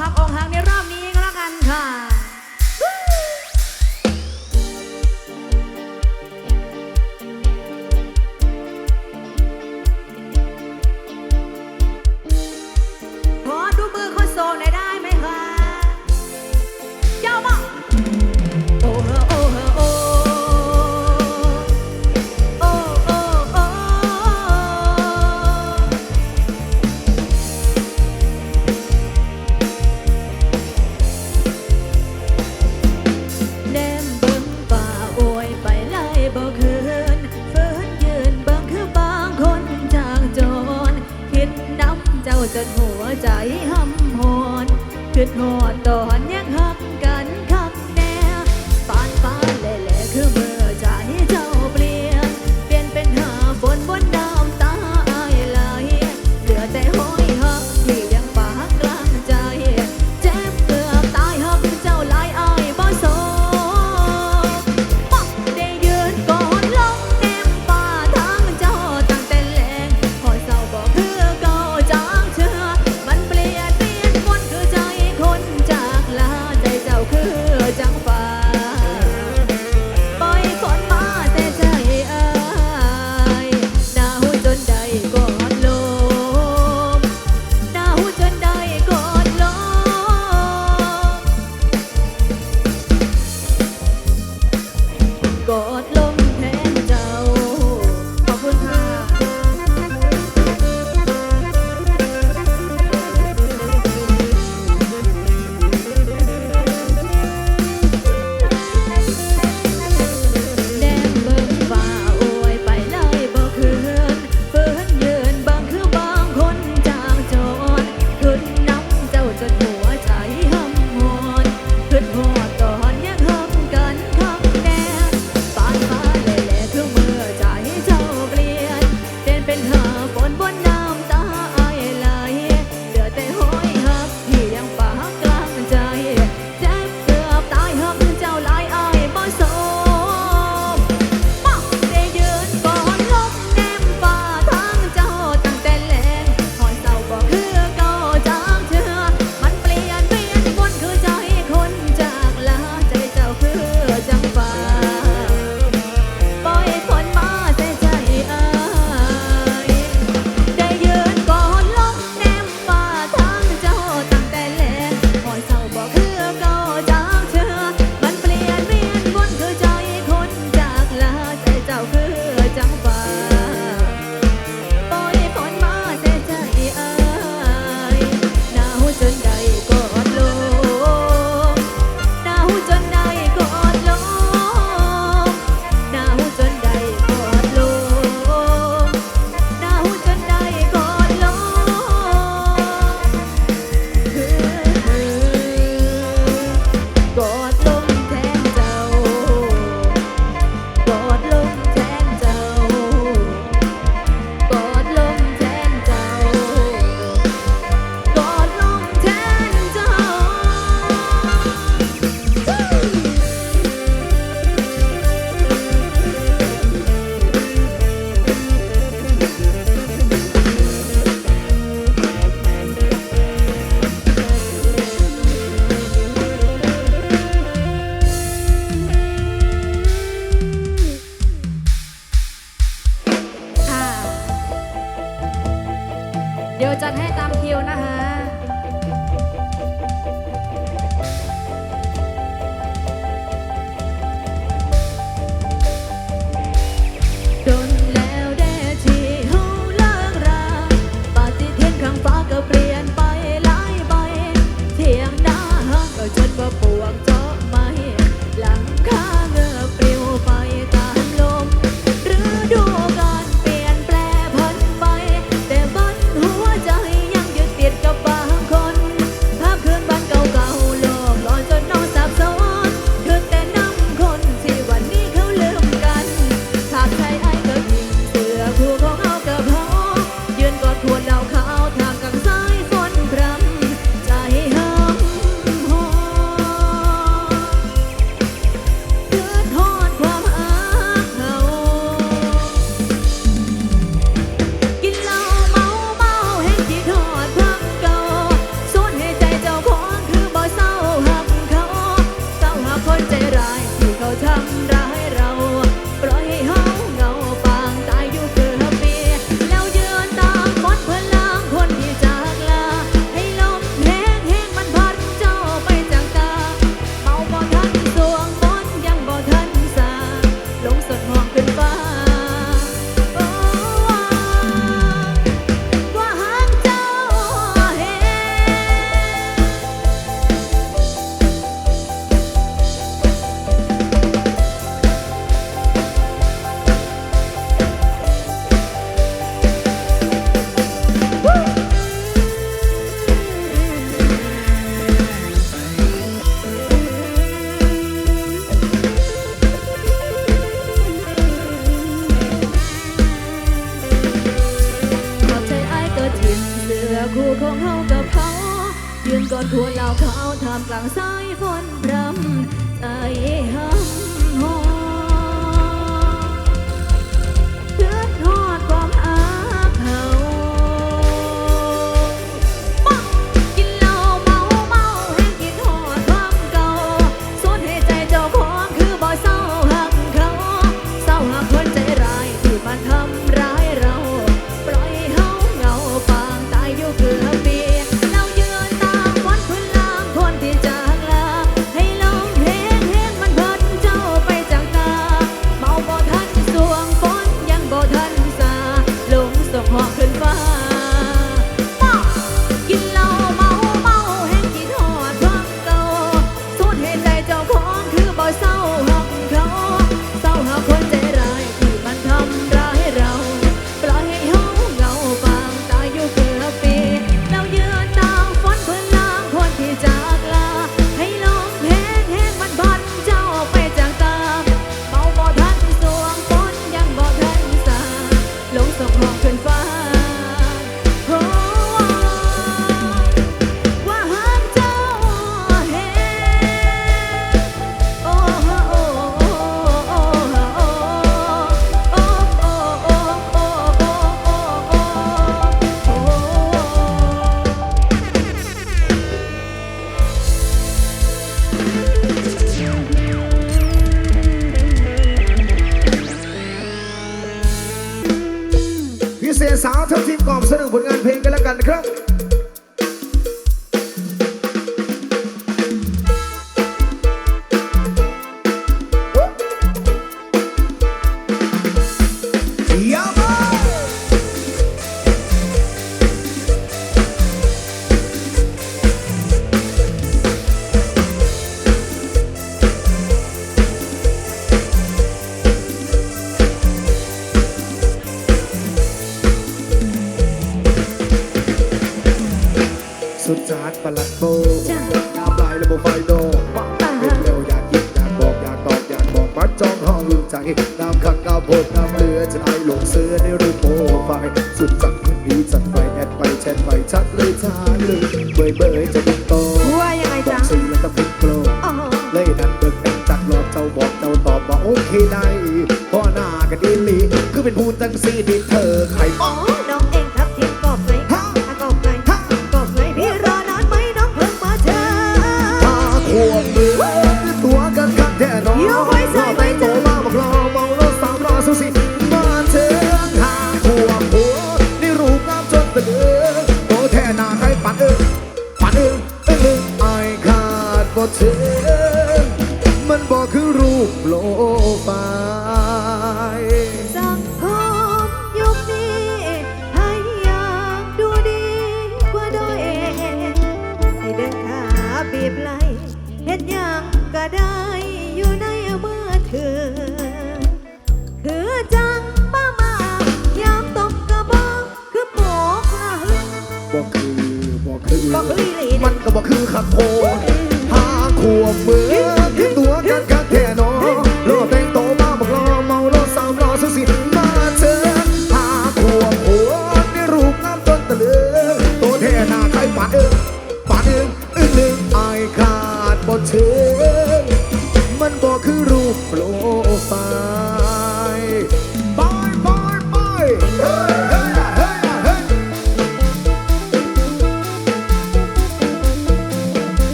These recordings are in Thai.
หักอกหักใน ใจห้ำหอนคืดหอดตอนยังหา อคู่ของเฮากับเขายืนกอดควเรลาเขาทำกลางสายฝนพรำใจห้ำ Huh? สุดชาร์ปลัดโบตามลายระบบไฟโดเร็วเร็วอยากยิบอยากบอกอยากตอบอยากบอกมัดจองห้องลืมใจน้ำขักน้ำโพดนามเรือจะไอหลงเสือในรูปโปรไฟสุดจัดพื้นที่จัดไฟแอดไปแชทไปชัดเลยชาเลยเบยเบยจะเป็นโตว่ายังไงจ๊ะซื้อแล้วก็ปิดโกลเลยดันเบิกแต่งจักรอเจ้าบอกเจ้าตอบว่าโอเคได้พ่อหน้ากันดีลีคือเป็นผู้ตั้งสีที่เธอใครบอก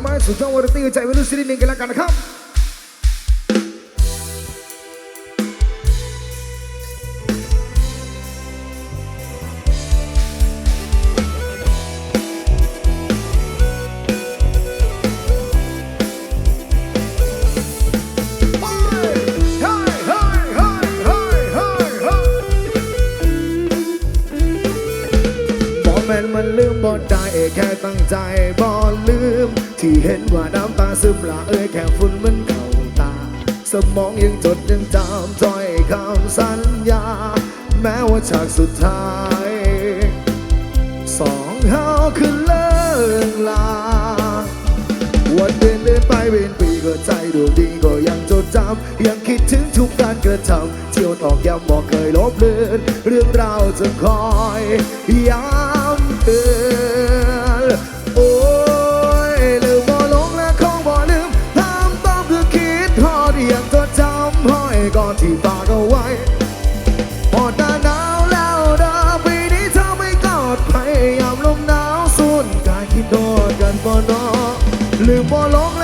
ช่วงนี้ครับผมมาสู่ช่องวาไรตี้ใจวัยรุ่นซีรีส์หนึ่งกันแล้วกันนะครับแม่นมันลืมบ่ได้แค่ตั้งใจบ่ ที่เห็นว่าน้ำตาซึมละเอ้ยแค่ฝุ่นมันเข้าตา สมองยังจดยังจำถ้อยคำสัญญา แม้ว่าฉากสุดท้าย สองเฮาคือเลิกลา วันเดือนเดินไปเวียนปีก็ใจดวงดีก็ยังจดจำยังคิดถึงทุกการกระทำเที่ยวตอกย้ำบอกเคยลบเลือนเรื่องราวจะคอยย้ำเตือน ที่ตากเอาไว้พอตาหนาวแล้วเดาปีนี้เธอไม่กอดพยายามลมหนาวสุนกายคิดโดดกันบ่นอลืมบ่ลง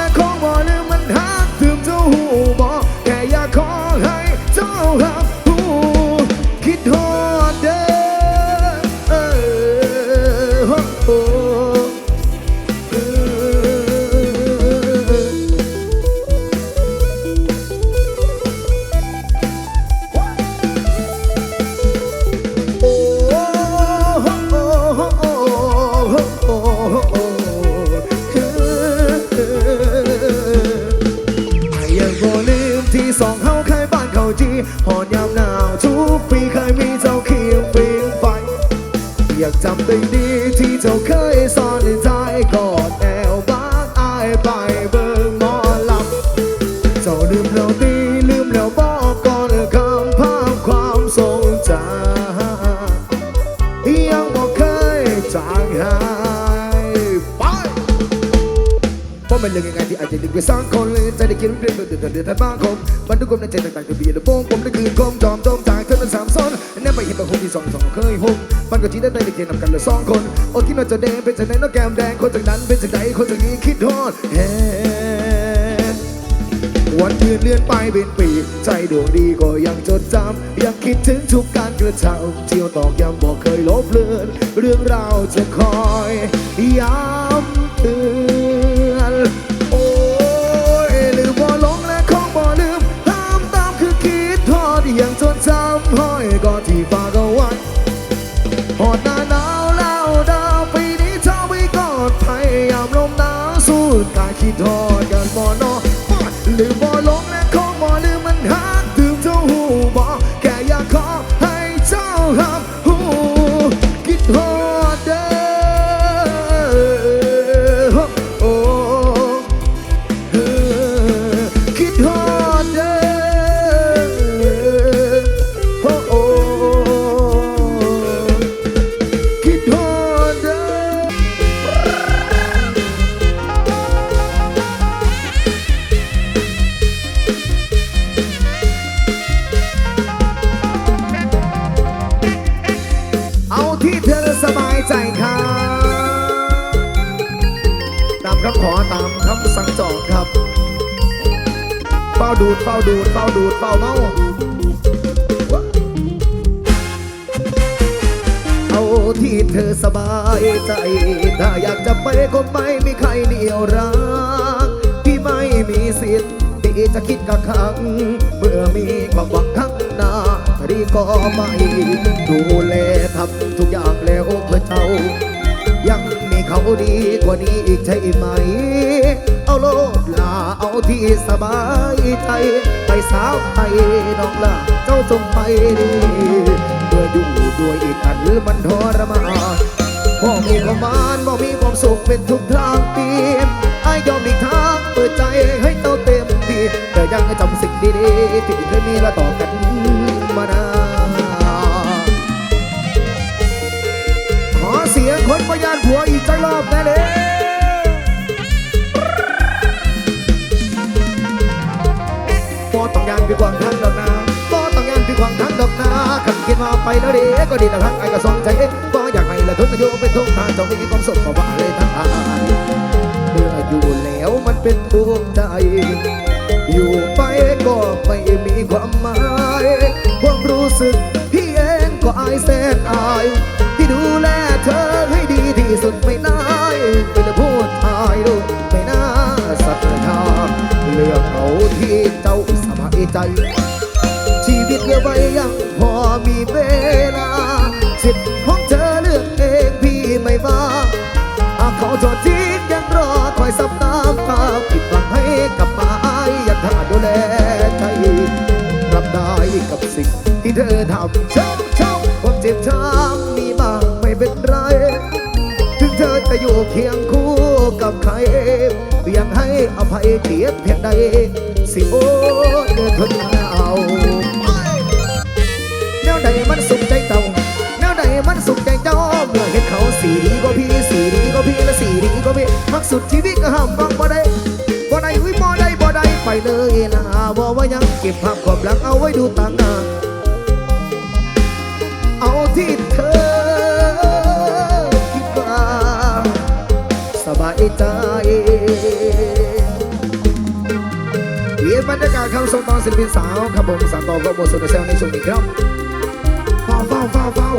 ยบ้านเขาจีหอนยามหนาวทุกปีเคยมีเจ้าเคียงฟิงไฟ อยากจำได้ดีที่เจ้าเคยซ่อนในใจกอดแอวบากอายไปเบิ่งหมอลำเจ้าลืมแล้วดีลืมแล้วบอกก่อนคำภาพความทรงจำยังบอกเคยจางหายไปเพราะมันเรื่องยังไงที่อาจจะดึงไปสร้างคน เลยใจได้คิดเรื่องเดือดเดือดเดือดบ้าคมมันทุกคนในใจต่างๆจะเบียดโป้งผมได้คืนคมจอมจอมจากเธอเป็นสามซ้อนแน่ไปเห็นแบบคนที่สองสองเคยหุ่มมันก็ที่ได้ได้เขียนนำกันเลยสองคนโอ้คิดว่าจะแดงเป็นจากไหนน้องแก้มแดงคนจากนั้นเป็นจากไหนคนจากนี้คิดทอดแฮวันเดือนเลื่อนไปเป็นปี ใจดวงดีก็ยังจดจำยังคิดถึงทุกการกระทำเที่ยวตอกย้ำบอกเคยลบเลือน เรื่องราวจะคอยย้ำเตือนัง เมื่อมีความหวังข้างหน้าดีก็ไม่ดูแลทำทุกอย่างแล้วเพื่อเจ้า ยังมีเขาดีกว่านี้อีกใช่ไหม เอาโลดลาเอาที่สบายใจ ไปสาวไปน้องลาเจ้าจงไปดีเมื่ออยู่ด้วยอีกอันมันทรมานพ่อมีความหวานบ่มีความสุขเป็นทุกทางปีมไอ้ายย ยังจำสิ่งดีๆที่เคยมีและต่อกันมานาขอเสียงคนประยานผัวอีกจังรอบได้เลยบ่ต้องยานพี่กวางทั้งดอกนาบ่ต้องยานพี่กวางทั้งดอกนาขันคิดมาไปแล้วด้ก็ดีนะครับไอ้ก็สองใจบ่อยากให้ละทุนอายุเป็นทุกทางจ้ามีความสุขก็ว่าเลยทั้งอายเมื่ออยู่แล้วมันเป็นทุกข์ใจ อยู่ไปก็ไม่มีความหมายความรู้สึกพี่เองก็อายแสนอาย ที่ดูแลเธอให้ดีที่สุดไม่นายเป็นผู้ชายดูไม่น่าศรัทธาเลือกเอาที่เจ้าสบายใจ ชีวิตเหลือไว้ยังพอมีเวลา สิทธิ์ของเธอเลือกเองพี่ไม่ว่าหากเขาจอดทิ้งยังรอคอยสับน้ำตา แลใจรับได้กับสิ่งที่เธอทำช้าเช้าความเจ็บช้ำมีบ้างไม่เป็นไร ถึงเธอจะอยู่เคียงคู่กับใคร ยังให้อภัยเทียบเพียงใด สิโอ้เดินทนเอาแนวใดมันสุขใจเจ้าแนวใดมันสุขใจเจ้าเมื่อเห็นเขาสีดีก็พี่สีดีก็พี่และสีดีก็พี่มักสุดชีวิตก็ห้ามฟังบ่ได้บ่ได้ ไปเลยนะบ่ว่ายังเก็บภาพความหลังเอาไว้ดูต่างหน้าเอาที่เธอคิดว่าสบายใจเปลี่ยนบรรยากาศเข้าสู่ตอนศิลปินสาวครับผมสานต่อกับโมสุดเซลในช่วงนี้ครับเฝ้าเฝ้าเฝ้าเฝ้า